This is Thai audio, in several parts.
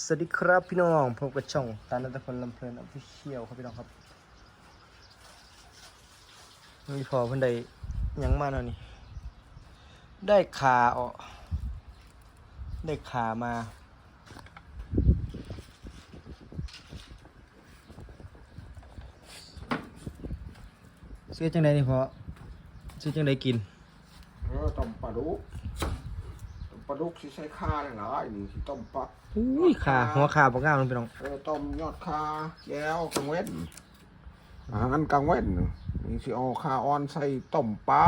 สวัสดีครับพี่น้องพบกับช่องตานัตพลลำเพลินออฟฟิเชียลครับพี่น้องครับมีพอเพิ่นได้ยังมาแล้วนี่ ได้ขาออกได้ขามาซื้อจังไดนี่พอซื้อจังไดกินเออต้มปลาดุ ปลาดุกสิใช้ข้าเลยนะไอ้นี่สิต้มปลาอุ้ยขาหัวขาบ่งามเลยพี่น้องเออต้มยอดคาแก้วกังเว้นอาหารกลางเว้นนี่สิเอาคาออนใส่ต้มปลา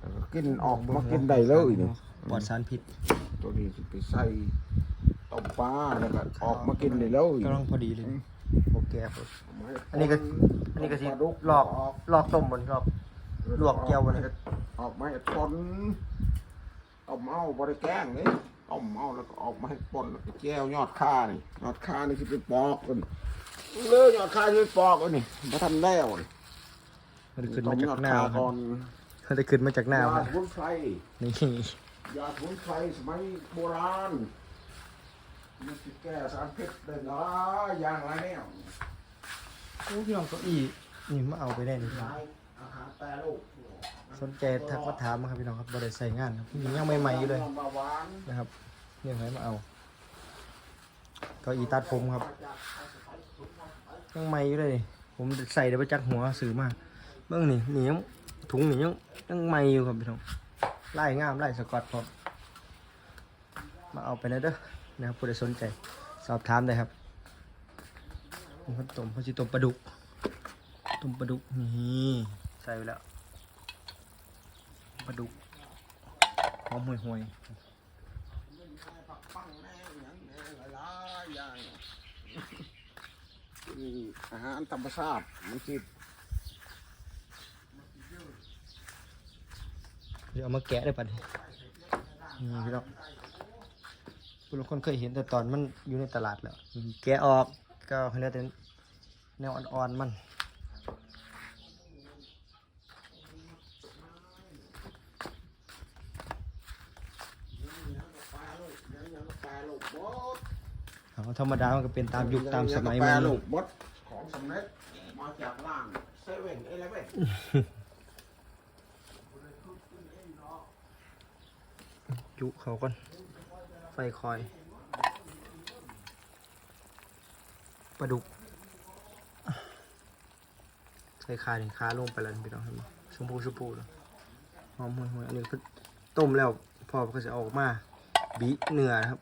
แล้วก็กินออกมากินได้เลยนี่ปลอดสารพิษตัวนี้สิไปใส่ต้มปลาแล้วก็ออกมากินได้เลยกำลังพอดีเลยโอเคครับเอามาให้อันนี้ก็อันนี้ก็สิต้มปลาดุกลอกลอกต้มบนลอกลวกแก้วบ่เนี่ยออกมาให้ปน ต้มเอาบริแกล้งนี่ต้มเอาแล้วก็ออกมาให้ปนแล้วก็แก้วยอดคานี่ยอดคานี่สิไปปอกกันเลยยอดคาสิไปปอกกันนี่มาทำแล้วนี่มันได้ขึ้นต้มามยจาอกดหน้าคาครัก่อบนมันได้ขึ้นมาจากหน้ายาครับสมุนไพรนี่ยาสมุนไพรสมัยโบราณมันสิแก้สารพิษได้หลายอย่างหลายแนวโอ้พี่น้องเก็อีนี่มาเอาไปได้นี่หลายอาหารแปรรูป สนใจทักมาถามครับพี่น้องครับบ่ได้ใส่งานครับยังใหม่ๆอยู่เลยนะครับยังไงมาเอาเก็อีตัดผมครับยังใหม่อยู่เลย ผมใส่ได้ไปจักหัวซื้อมาเบิ่งนี่นี่ยังถุงนี่ยังยังใหม่อยู่ครับพี่น้องไล่งามไล่สกอตพร้อมมาเอาไปนะเด้อนะครับผู้ใดสนใจสอบถามได้ครับผมต้มพอสิต้มปลาดุกต้มปลาดุกนี่ใส่ไปแล้ว ปลาดุกหอมห่วยๆปังแน่หยังแน่หลายๆอย่างกินอาหารธรรมชาติมันสิเดี๋ยวเอามาแกะได้ปัดนี่พี่น้องคุณคนเคยเห็นแต่ตอนมันอยู่ในตลาดแล้วแกะออกก็เขาเรียกเป็นแนวอ่อนๆมัน เอาธรรมดามันก็เป็นตามยุคตามสมัยแปรมันรูปหมดของสำเร็จมาจากร้านเซเว่นเอเลเว่นยุเขาก่อนไฟคอยปลาดุกใส่ขาดิขาลงไปแล้วพี่น้องครับชมพูชมพูแล้วหอมห่วยๆอันนี้คือต้มแล้วพอก็จะออกมาบีเนื้อนะครับ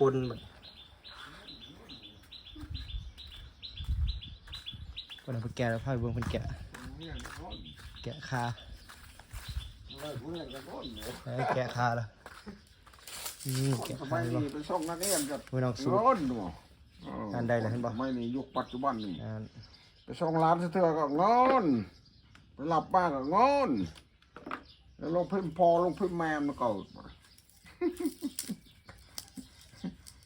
ปนแบบ วันนั้นเพิ่นแกะแล้วพ่อเบิ่งเพิ่นแกะ แกะคาเอ้ยแกะคาแล้วอืมแกะสคามัยแล้วนี้ไปส่งนักเรียนกับไม่ต้องสู้ร้อนหนูงานใดล่ะเห็นบ่สมัยนี้ยุคปัจจุบันนี่อ่าไปส่งร้านเถื่อก็งอนไปหลับบ้านก็งอนแล้วลงพิมพ์พอลงพิมพ์แมมก็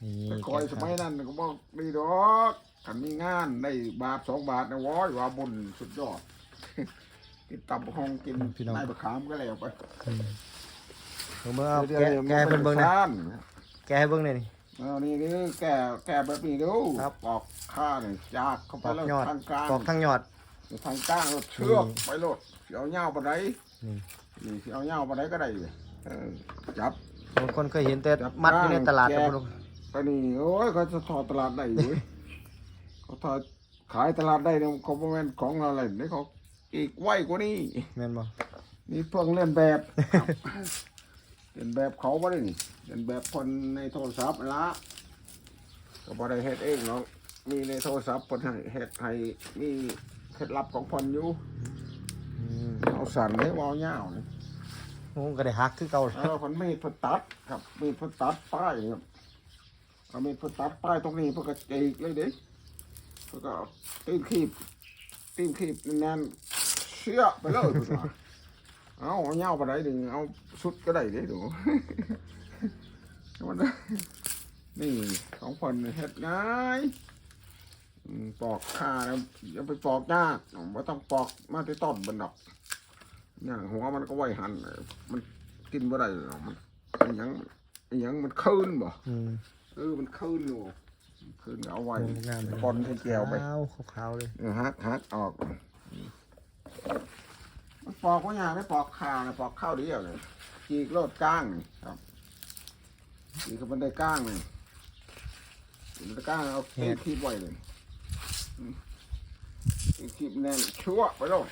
นี่ไปคอยแกะสคามัยนั้นก็บอกดีดอก กันมีงานได้บาทสองบาทนะว้อยว่าบุญสุดยอด กินตับห้องกินได้บะขามก็แล้วไปอืมเบิ่งเอาแกะแกะให้เพิ่นเบิ่งหนะนะแกะให้เบิ่งหน่อยนี่ เอานี่นี่แกแกแบบนี้ดูครับ ปอกข้าเนี่ยจากเข้าไปปอกแล้วยอดทางกลางปอกทั้งยอด ทางกลางรถเชือกนี่ไปรถสิเอาเหย้าปะไดนี่ นี่สิเอาเหย้าปะไดก็ได้เลยเออจับ บางคนเคยเห็นแต่จับมัดอยู่ในตลาดแกะนะพุ่นไปนี่โอ้ยเขาจะทอดตลาดได้อยู่เว้ย เขาทอดขายตลาดได้เนี่ยเขาบ่แม่นของเราเลยนี่เขาอีกไวกว่านี้แม่นบ่นี่เพิ่งเล่นแบบครับเล่นแบบเขาบ่ได้นี่เล่นแบบคนในโทรศัพท์นั่นละก็บ่ได้เฮ็ดเองเนาะมีในโทรศัพท์เพิ่นให้เฮ็ดให้มีเคล็ดลับของเพิ่นอยู่อืมเอาสั่นได้ว่าเอายาวนี่โอ้ก็ได้ฮักคือเก่าเออเพิ่นมีดเพิ่นตัดครับมีดเพิ่นตัดป้ายครับเอามีดเพิ่นตัดป้ายตรงนี้เพิ่นก็จีกเลยเด้ เพิ่นก็เอาตีนคีบตีนคีบแน่นๆเชื่อไปเลยเพิ่นว่าเอาเอายาวไปได้ดึงเอาสุดก็ได้เด้ดูมันนี่ของเพิ่นเฮ็ดง่ายอืมปอกขาแล้วอย่าไปปอกยากบ่ต้องปอกมาที่ต้นมันดอกอย่างหัวมันก็ไว้หันเออมันกินบ่ได้หรอกมันเป็นหยังอหยังมันคืนบ่อืมเออมันคืนอยู่ คืนก็เอาไว้โอ้งามเลยปนใส่แก้วไปขาวขาวๆเลยเออฮักฮักออกมันปอกว่าอย่างไม่ปอกขาเลยปอกข้าวเดียวเลยจีกโลดก้างนี่ครับจีกก็มันได้ก้างเลยจีกมันได้ก้างเอาเทคีบไว้เลยอืมตีคีบแน่นชั่วไปโลด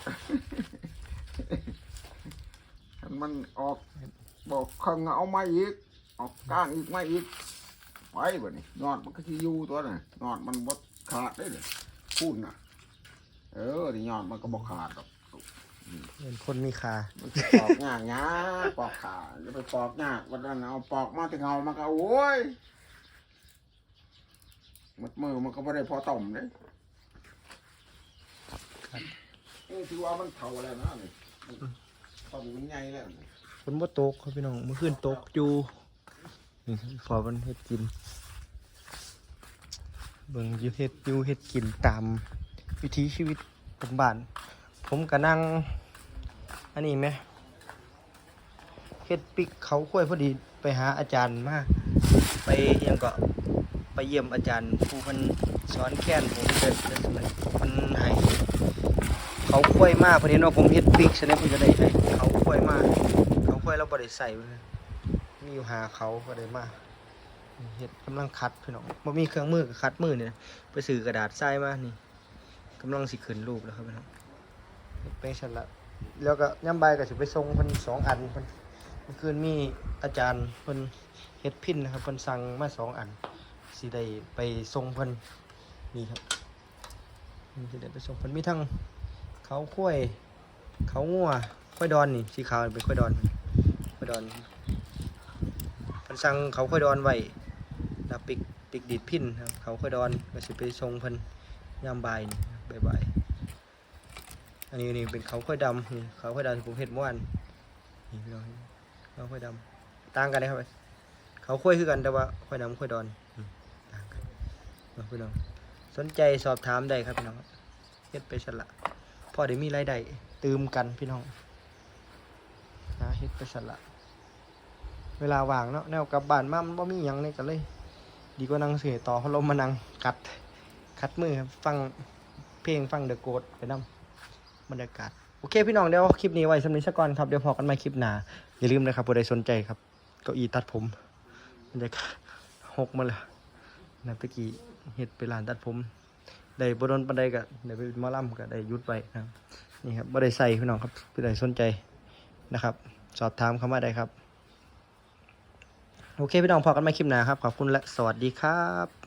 ถ้ามันออกบอกเครื่องเอาไม้อีกออกก้างอีกไม้อีก ไปบ่นี่นอดมันก็ที่อยู่ตัวน่ะนอดมันบดขาดได้เลยพูดน่ะ เออที่ยอดมันก็บอกขาดหรอกเป็นคนมีขามันจะปอกยากยาปอกขาจะไปปอกยากวันนั้นเอาปอกมาถึงเงามันก็โอ้ยมัดมือมันก็ไม่ได้พอต่อมเลยเออถือว่ามันเท่าแล้วนะนี่ต่อมมันใหญ่แล้วนี่ฝนบ่ตกครับพี่น้องเมื่อคืนตกอยู่ นี่ขอมันเฮ็ดกิน เบิ่งยูเฮ็ดยูเฮ็ดกินตามวิถีชีวิตของบ้าน ผมก็นั่ง อันนี้ไหมเฮ็ดปิกเขาค่อยพอดีไปหาอาจารย์มาไปยังก็ไปเยี่ยมอาจารย์ผู้เพิ่นสอนแค้นผมเดินเดินสมัยเพิ่นให้เขาค่อยมาเพิ่นเนว่าผมเฮ็ดปิกฉะนั้นเพิ่นก็ได้ให้เขาค่อยมากเขาค่อยเราบ่ได้ใส่เพิ่น มีอยู่หาเขาก็ได้มาเฮ็ดกำลังคัดพี่น้องบ่มีเครื่องมือก็คัดมือเนี่นะไปซื้อกระดาษทรายมานี่กำลังสิขึ้นรูปแล้วครับพี่น้องเฮ็ดไปซั่นละแล้วก็ย่ำใบายก็สิไปส่งเพิ่นสองอันเพิ่นเมื่อคืนมีอาจารย์เพิ่นเฮ็ดพินนะครับเพิ่นสั่งมาสองอันสิได้ไปส่งเพิ่นนี่ครับสิได้ไปส่งเพิ่นมีทั้งเขาข้วยเขางัวข้อยดอนนี่สีขาวเป็นข้อยดอนข้อยดอน พิ่นสั่งเขาข้อยดอนไว้แล้วปิกปิกดีดพินครับเขาข้อยดอนก็สิไปส่งพิ่นย่ำใบายนี่บ่ายอันนี้นี่เป็นเขาค่อยดำนี่เขาค่อยดำที่ผมเห็นเมื่อวานนี่พี่น้องเขาค่อยดำต่างกันนะครับเขาค่อยคือกันแต่ว่าค่อยดำค่อยดอนต่างกันเอาพี่น้องสนใจสอบถามได้ครับพี่น้องเฮ็ดไปฉละพอได้มีรายได้ตืมกันพี่น้องหาเฮ็ดไปฉละ เวลาว่างเนาะแนวกลับบ้านมามันบ่มีหยังนี่ก็เลย ดีกว่านั่งเสียต่อพัดลมมานั่งกัดคัดมือครับฟังเพลงฟังเดอะโกดไปนำบรรยากาศโอเคพี่น้องเดี๋ยวคลิปนี้ไว้สำหรับสักก่อนครับเดี๋ยวพอกันใหม่คลิปหน้าอย่าลืมนะครับผู้ใดสนใจครับเก้าอี้ตัดผมบรรยากาศหกมาแล้วนะตะกี้เฮ็ดไปร้านตัดผมได้บโดนปันใดก็ได้ไปมอลำก็ได้ยุดไปนะนี่ครับบ่ได้ใส่พี่น้องครับผู้ใดสนใจนะครับ สอบถามเข้ามาได้ครับ โอเคพี่น้องพอกันใหม่คลิปหน้าครับ ขอบคุณและสวัสดีครับ